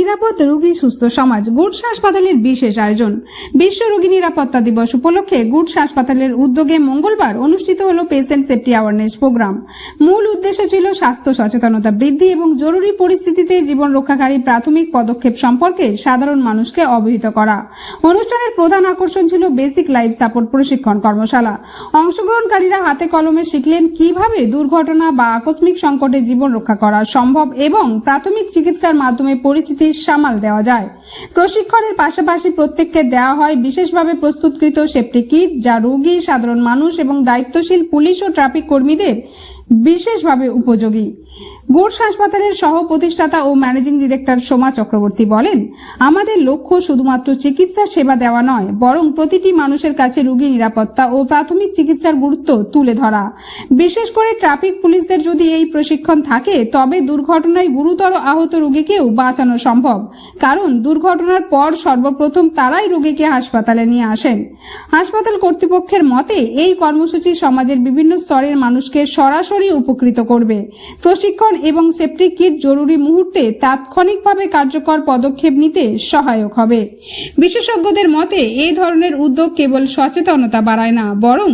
নিরাপদ রোগী সুস্থ সমাজ গুডস হাসপাতালের বিশেষ আয়োজন। বিশ্ব রোগী নিরাপত্তা দিবস উপলক্ষে গুডস হাসপাতালের উদ্যোগে মঙ্গলবার অনুষ্ঠিত হলো পেশেন্ট সেফটি অ্যাওয়ারনেস প্রোগ্রাম মূল উদ্দেশ্য ছিল স্বাস্থ্য সচেতনতা বৃদ্ধি এবং জরুরি পরিস্থিতিতে জীবন রক্ষাকারী প্রাথমিক পদক্ষেপ সম্পর্কে সাধারণ মানুষকে অবহিত করা। অনুষ্ঠানের প্রধান আকর্ষণ ছিল বেসিক লাইফ সাপোর্ট প্রশিক্ষণ কর্মশালা। অংশগ্রহণকারীরা হাতে কলমে শিখলেন কীভাবে দুর্ঘটনা বা আকস্মিক সংকটে জীবন রক্ষা করা সম্ভব এবং প্রাথমিক চিকিৎসার মাধ্যমে পরিস্থিতির সামাল দেওয়া যায়। প্রশিক্ষণের পাশাপাশি প্রত্যেককে দেওয়া হয় বিশেষভাবে প্রস্তুতকৃত সেফটি কিট, যা রোগী, সাধারণ মানুষ এবং দায়িত্বশীল পুলিশ ও ট্রাফিক কর্মীদের বিশেষভাবে উপযোগী। গোডস হাসপাতালের সহ প্রতিষ্ঠাতা ও ম্যানেজিং ডিরেক্টর সোমা চক্রবর্তী বলেন, আমাদের লক্ষ্য শুধুমাত্র চিকিৎসা সেবা দেওয়া নয়, বরং প্রতিটি মানুষের কাছে রোগী নিরাপত্তা ও প্রাথমিক চিকিৎসার গুরুত্ব তুলে ধরা। বিশেষ করে ট্রাফিক পুলিশদের যদি এই প্রশিক্ষণ থাকে, তবে দুর্ঘটনায় গুরুতর আহত রোগীকেও বাঁচানো সম্ভব। কারণ দুর্ঘটনার পর সর্বপ্রথম তারাই রোগীকে হাসপাতালে নিয়ে আসেন। হাসপাতাল কর্তৃপক্ষের মতে, এই কর্মসূচি সমাজের বিভিন্ন স্তরের মানুষকে সরাসরি উপকৃত করবে। প্রশিক্ষণ এবং সেফটি কিট জরুরি মুহূর্তে তাৎক্ষণিকভাবে কার্যকর পদক্ষেপ নিতে সহায়ক হবে। বিশেষজ্ঞদের মতে এই ধরনের উদ্যোগ কেবল সচেতনতা বাড়ায় না, বরং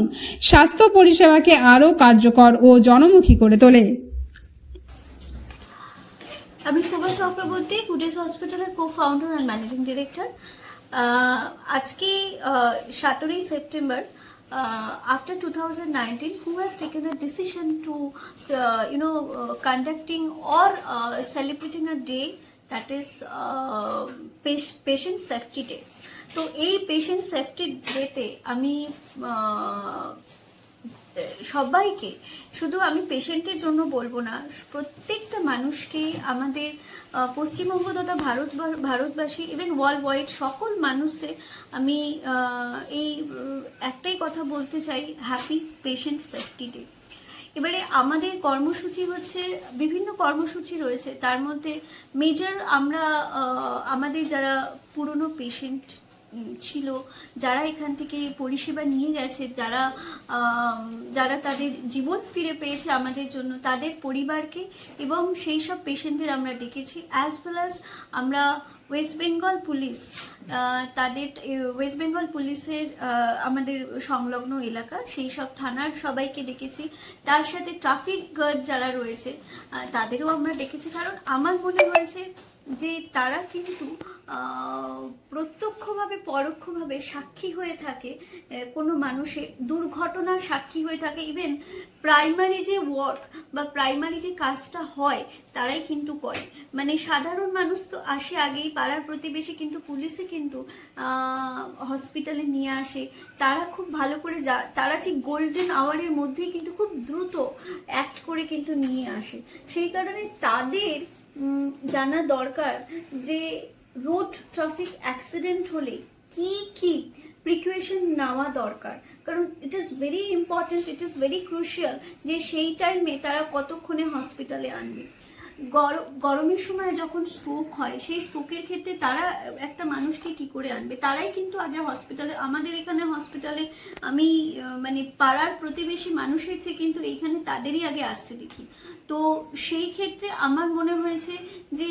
স্বাস্থ্য পরিষেবাকে আরও কার্যকর ও জনমুখী করে তোলে। আমি সুভাষ চক্রবর্তী গুডেস হসপিটালের co founder and managing director আজকে সতেরোই September after two thousand nineteen who has taken a decision to you know conducting or celebrating a day that is patient safety day তো এই পেশেন্ট সেফটি ডেতে আমি আহ, সবাইকে, শুধু আমি পেশেন্টের জন্য বলব না, প্রত্যেকটা মানুষকে আমাদের পশ্চিমবঙ্গ তথা ভারত, ভারতবাসী ইভেন ওয়ার্ল্ড ওয়াইড সকল মানুষদের আমি এই, একটাই কথা বলতে চাই হ্যাপি পেশেন্ট সেফটি ডে এবারে আমাদের কর্মসূচি হচ্ছে, বিভিন্ন কর্মসূচি রয়েছে, তার মধ্যে মেজর আমরা আমাদের যারা পুরনো পেশেন্ট ছিল, যারা এখান থেকে পরিষেবা নিয়ে গেছে, যারা যারা তাদের জীবন ফিরে পেয়েছে আমাদের জন্য, তাদের পরিবারকে এবং সেই সব পেশেন্টদের আমরা ডেকেছি অ্যাজ ওয়েল আমরা ওয়েস্ট বেঙ্গল পুলিশ তাদের ওয়েস্ট বেঙ্গল পুলিশের আমাদের সংলগ্ন এলাকা, সেই সব থানার সবাইকে ডেকেছি। তার সাথে ট্রাফিক গার্ড যারা রয়েছে তাদেরও আমরা ডেকেছি। কারণ আমার মনে হয়েছে যে তারা কিন্তু প্রত্যক্ষভাবে, পরোক্ষভাবে সাক্ষী হয়ে থাকে কোনো মানুষের দুর্ঘটনার সাক্ষী হয়ে থাকে। ইভেন প্রাইমারি যে ওয়ার্ক বা প্রাইমারি যে কাজটা হয়, তারাই কিন্তু করে। মানে সাধারণ মানুষ তো আসে আগেই পাড়ার প্রতিবেশী কিন্তু পুলিশে কিন্তু হসপিটালে নিয়ে আসে। তারা খুব ভালো করে যা, তারা ঠিক গোল্ডেন আওয়ারের মধ্যেই কিন্তু খুব দ্রুত অ্যাক্ট করে কিন্তু নিয়ে আসে। সেই কারণে তাদের জানা দরকার যে রোড ট্রাফিক অ্যাক্সিডেন্ট হলে কি কি প্রিকুয়েশন নেওয়া দরকার। কারণ it is very important it is very crucial যে সেই টাইমে তারা কতক্ষণে হসপিটালে আনবে। গরমের সময় যখন স্ট্রোক হয়, সেই স্ট্রোকের ক্ষেত্রে তারা একটা মানুষকে কি করে আনবে? তারাই কিন্তু আগে হসপিটালে আমাদের এখানে হসপিটালে আমি মানে পাড়ার প্রতিবেশী মানুষের চেয়ে কিন্তু এইখানে তাদেরই আগে আসতে দেখি। তো সেই ক্ষেত্রে আমার মনে হয়েছে যে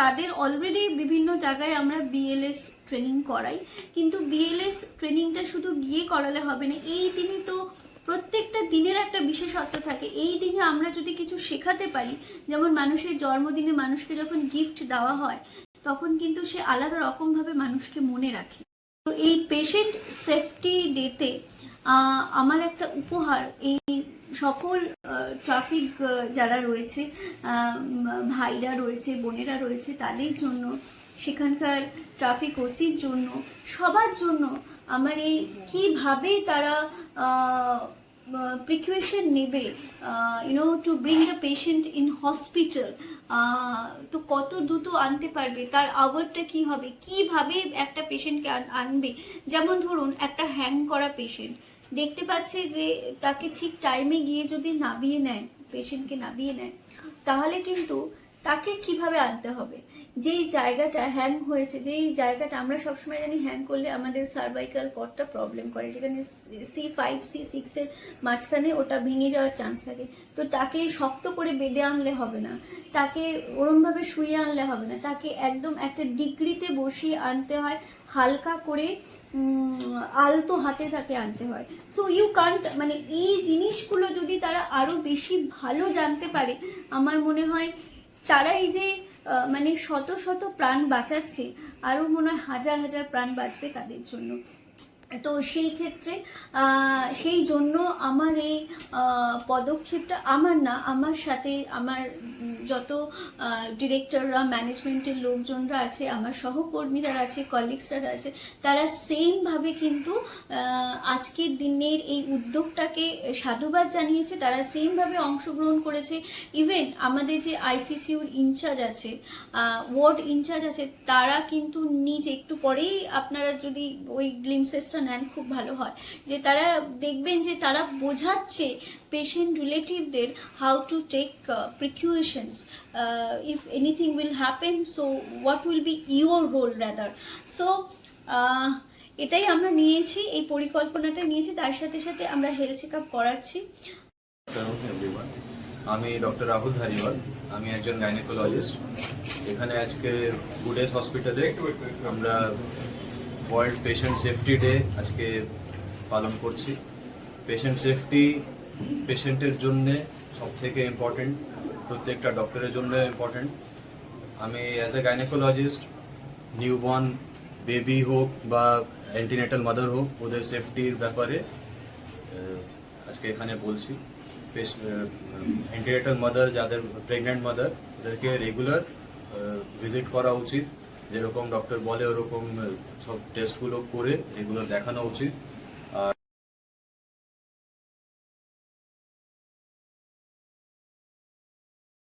তাদের অলরেডি বিভিন্ন জায়গায় আমরা বিএলএস ট্রেনিং করাই। কিন্তু বিএলএস ট্রেনিংটা শুধু গিয়ে করালে হবে না, এই দিনে তো প্রত্যেকটা দিনের একটা বিশেষত্ব থাকে। এই দিনে আমরা যদি কিছু শেখাতে পারি, যেমন মানুষের জন্মদিনে মানুষকে যখন গিফট দেওয়া হয়, তখন কিন্তু সে আলাদা রকমভাবে মানুষকে মনে রাখে। তো এই পেশেন্ট সেফটি ডেতে আমার একটা উপহার। এই সকল ট্রাফিক যারা রয়েছে ভাইরা রয়েছে, বোনেরা রয়েছে, তাদের জন্য, সেখানকার ট্রাফিক ওসির জন্য, সবার জন্য আমার এই কীভাবে তারা প্রিকুয়েশন নেবে you know to bring the patient in hospital তো কত দ্রুত আনতে পারবে, তার আওয়ারটা কি হবে, কীভাবে একটা পেশেন্টকে আনবে? যেমন ধরুন, একটা হ্যাং করা পেশেন্ট দেখতে পাচ্ছে যে তাকে ঠিক টাইমে গিয়ে যদি নাবিয়ে নেয় পেশেন্টকে নাবিয়ে নেয়, তাহলে কিন্তু তাকে কীভাবে আনতে হবে? যেই জায়গাটা হ্যাং হয়েছে, যেই জায়গাটা আমরা সবসময় জানি হ্যাং করলে আমাদের সার্ভাইকাল কর্ডটা প্রবলেম করে। যেখানে সি ফাইভ সি সিক্সের মাঝখানে ওটা ভেঙে যাওয়ার চান্স থাকে। তো তাকে শক্ত করে বেঁধে আনলে হবে না। তাকে ওরমভাবে শুয়ে আনলে হবে না। তাকে একদম একটা ডিগ্রিতে বসিয়ে আনতে হয়, হালকা করে আলতো হাতে তাকে আনতে হয়। সো ইউ কান্ট মানে এই জিনিসগুলো যদি তারা আরও বেশি ভালো জানতে পারে, আমার মনে হয় তারা এই যে মানে শত শত প্রাণ বাঁচাচ্ছে, আরও মনে হয় হাজার হাজার প্রাণ বাঁচবে তাদের জন্য। তো সেই ক্ষেত্রে সেই জন্য আমার এই পদক্ষেপটা আমার না, আমার সাথে আমার যত ডিরেক্টররা ম্যানেজমেন্টের লোকজনরা আছে, আমার সহকর্মীরা আছে কলিগসরা আছে, তারা সেমভাবে কিন্তু আজকের দিনের এই উদ্যোগটাকে সাধুবাদ জানিয়েছে, তারা সেমভাবে অংশগ্রহণ করেছে। ইভেন আমাদের যে আইসিসিউর ইনচার্জ আছে ওয়ার্ড ইনচার্জ আছে, তারা কিন্তু নিজে, একটু পরেই আপনারা যদি ওই গ্লিমসেসটা নেন খুব ভালো হয়। যে তারা দেখবেন যে তারা বোঝাচ্ছে patient রিলেটিভদের how to take precautions if anything will happen so what will be your role rather so এটাই আমরা নিয়েছি, এই পরিকল্পনাটা নিয়েছি, তার সাথে সাথে আমরা হেলথ চেক আপ করাচ্ছি আমি ডক্টর রাহুল ধারিওয়াল, আমি একজন গাইনেকোলজিস্ট এখানে আজকে গুডেস হসপিটালে আমরা ওয়ার্ল্ড পেশেন্ট সেফটি ডে আজকে পালন করছি। পেশেন্ট সেফটি পেশেন্টের জন্য সব থেকে ইম্পর্টেন্ট প্রত্যেকটা ডক্টরের জন্য ইম্পর্টেন্ট আমি as a gynaecologist newborn baby হোক বা অ্যান্টিনেটাল মাদার হোক, ওদের সেফটির ব্যাপারে আজকে এখানে বলছি। অ্যান্টিনেটাল মাদার যাদের প্রেগনেন্ট মাদার ওদেরকে রেগুলার ভিজিট করা উচিত। যেরকম ডক্টর বলে ওরকম সব টেস্টগুলো করে এগুলো দেখানো উচিত।